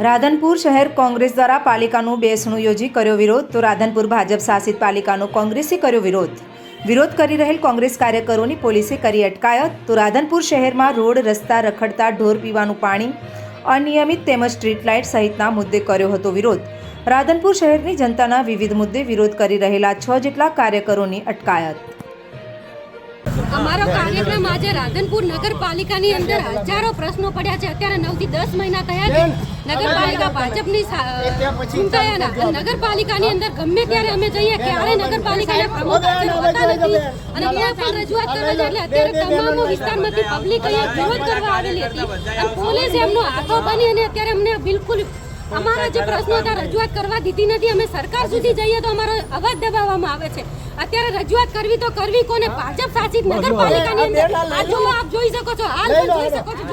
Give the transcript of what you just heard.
રાધનપુર શહેર કોંગ્રેસ દ્વારા પાલિકાનું બેસણું યોજી કર્યો વિરોધ. તો રાધનપુર ભાજપ શાસિત પાલિકાનો કોંગ્રેસે કર્યો વિરોધ. વિરોધ કરી રહેલ કોંગ્રેસ કાર્યકરોની પોલીસે કરી અટકાયત. તો રાધનપુર શહેરમાં રોડ, રસ્તા, રખડતા, ઢોર પીવાનું પાણી, અનિયમિત તેમજ સ્ટ્રીટ લાઇટ સહિતના મુદ્દે કર્યો હતો વિરોધ. રાધનપુર શહેરની જનતાના વિવિધ મુદ્દે વિરોધ કરી રહેલા છ જેટલા કાર્યકરોની અટકાયત. અમારો કાર્યક્રમ આજે રાધનપુર નગરપાલિકાની અંદર હજારો પ્રશ્નો પડ્યા છે. અત્યારે નવથી દસ મહિના થયા છે. નગરપાલિકા ભાજપની ચૂંટાયાના નગરપાલિકાની અંદર ગમે ત્યારે અમે જઈએ ક્યારે નગરપાલિકાના પ્રમુખ હોતા નથી. અને ત્યાં પણ રજૂઆત કરવા એટલે અત્યારે તમામ વિસ્તારમાંથી પબ્લિક અહીંયા વિરોધ કરવા આવેલી હતી. અને પોલીસ એમનો આખો બની અને અત્યારે અમને બિલકુલ અમારા જે પ્રશ્નો હતા રજૂઆત કરવા દીધી નથી. અમે સરકાર સુધી જઈએ તો અમારો અવાજ દબાવવામાં આવે છે. અત્યારે રજૂઆત કરવી તો કરવી કોને ભાજપ શાસિત નગરપાલિકાની અંદર આ જો આપ જોઈ શકો છો હાલ પણ જોઈ શકો છો.